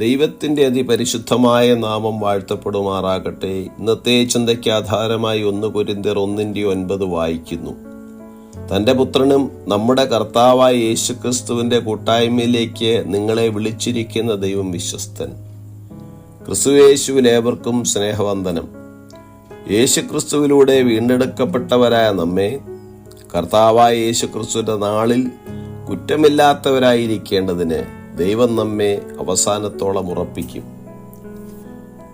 ദൈവത്തിന്റെ അതിപരിശുദ്ധമായ നാമം വാഴ്ത്തപ്പെടുമാറാകട്ടെ. ഇന്നത്തെ ചിന്തയ്ക്ക് ആധാരമായി ഒന്ന് കുരിന്തിർ ഒന്നിന്റെ ഒൻപത് വായിക്കുന്നു. തന്റെ പുത്രനും നമ്മുടെ കർത്താവായ യേശുക്രിസ്തുവിന്റെ കൂട്ടായ്മയിലേക്ക് നിങ്ങളെ വിളിച്ചിരിക്കുന്ന ദൈവം വിശ്വസ്തൻ. ക്രിസ്തുവേശുവിലേവർക്കും സ്നേഹവന്ദനം. യേശുക്രിസ്തുവിലൂടെ വീണ്ടെടുക്കപ്പെട്ടവരായ നമ്മെ കർത്താവായ യേശുക്രിസ്തുവിന്റെ നാളിൽ കുറ്റമില്ലാത്തവരായിരിക്കേണ്ടതിന് ദൈവം നമ്മെ അവസാനത്തോളം ഉറപ്പിക്കും.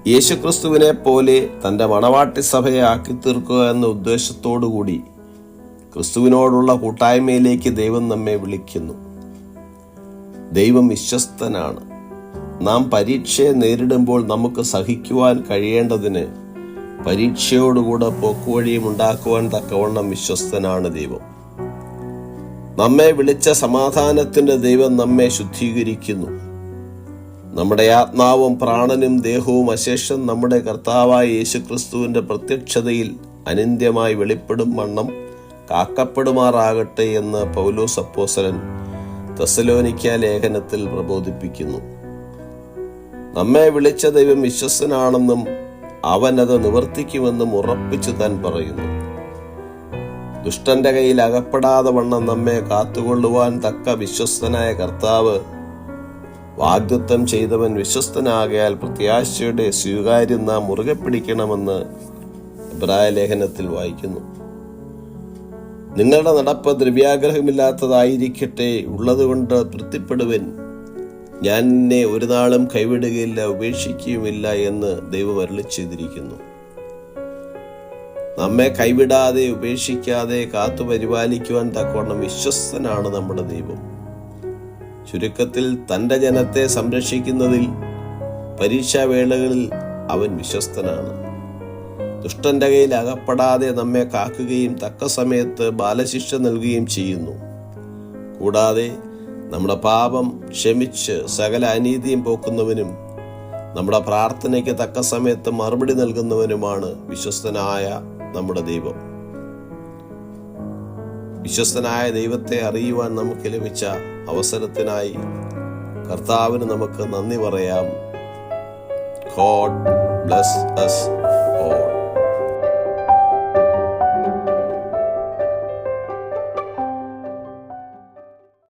യേശുക്രിസ്തുവിനെ പോലെ തന്റെ മണവാട്ടി സഭയെ ആക്കി തീർക്കുക എന്ന ഉദ്ദേശത്തോടുകൂടി ക്രിസ്തുവിനോടുള്ള കൂട്ടായ്മയിലേക്ക് ദൈവം നമ്മെ വിളിക്കുന്നു. ദൈവം വിശ്വസ്തനാണ്. നാം പരീക്ഷയെ നേരിടുമ്പോൾ നമുക്ക് സഹിക്കുവാൻ കഴിയേണ്ടതിന് പരീക്ഷയോടുകൂടെ പോക്കുവഴിയും ഉണ്ടാക്കുവാൻ തക്കവണ്ണം വിശ്വസ്തനാണ് ദൈവം. നമ്മെ വിളിച്ച സമാധാനത്തിന്റെ ദൈവം നമ്മെ ശുദ്ധീകരിക്കുന്നു. നമ്മുടെ ആത്മാവും പ്രാണനും ദേഹവും അശേഷം നമ്മുടെ കർത്താവായ യേശുക്രിസ്തുവിന്റെ പ്രത്യക്ഷതയിൽ അനിന്ദ്യമായി വെളിപ്പെടും വണ്ണം കാക്കപ്പെടുമാറാകട്ടെ എന്ന് പൗലോസ് അപ്പോസലൻ തെസലോനിക്ക ലേഖനത്തിൽ പ്രബോധിപ്പിക്കുന്നു. നമ്മെ വിളിച്ച ദൈവം വിശ്വസനാണെന്നും അവനത് നിവർത്തിക്കുമെന്നും ഉറപ്പിച്ചു താൻ പറയുന്നു. ദുഷ്ടന്റെ കയ്യിൽ അകപ്പെടാതെ വണ്ണം നമ്മെ കാത്തുകൊള്ളുവാൻ തക്ക വിശ്വസ്തനായ കർത്താവ് വാഗ്ദത്വം ചെയ്തവൻ വിശ്വസ്തനാകയാൽ പ്രത്യാശയുടെ സ്വീകാര്യം നാം മുറുകെ പിടിക്കണമെന്ന് ഇബ്രായ ലേഖനത്തിൽ വായിക്കുന്നു. നിങ്ങളുടെ നടപ്പ് ദ്രവ്യാഗ്രഹമില്ലാത്തതായിരിക്കട്ടെ ഉള്ളതുകൊണ്ട് തൃപ്തിപ്പെടുവൻ. ഞാൻ എന്നെ ഒരു നാളും കൈവിടുകയില്ല ഉപേക്ഷിക്കുകയുമില്ല എന്ന് ദൈവം അരളി ചെയ്തിരിക്കുന്നു നമ്മെ കൈവിടാതെ ഉപേക്ഷിക്കാതെ കാത്തു പരിപാലിക്കുവാൻ തക്കവണ്ണം വിശ്വസ്തനാണ് നമ്മുടെ ദൈവം. ചുരുക്കത്തിൽ തന്റെ ജനത്തെ സംരക്ഷിക്കുന്നതിൽ പരീക്ഷാവേളകളിൽ അവൻ വിശ്വസ്തനാണ്. ദുഷ്ടന്റെ കയ്യിൽ അകപ്പെടാതെ നമ്മെ കാക്കുകയും തക്ക സമയത്ത് ബാലശിക്ഷ നൽകുകയും ചെയ്യുന്നു. കൂടാതെ നമ്മുടെ പാപം ക്ഷമിച്ച് സകല അനീതിയും പോക്കുന്നവനും നമ്മുടെ പ്രാർത്ഥനയ്ക്ക് തക്ക സമയത്ത് മറുപടി നൽകുന്നവനുമാണ് വിശ്വസ്തനായ നമ്മുടെ ദൈവം. വിശ്വസ്തനായ ദൈവത്തെ അറിയുവാൻ നമുക്ക് ലഭിച്ച അവസരത്തിനായി കർത്താവിന് നമുക്ക് നന്ദി പറയാം. God bless us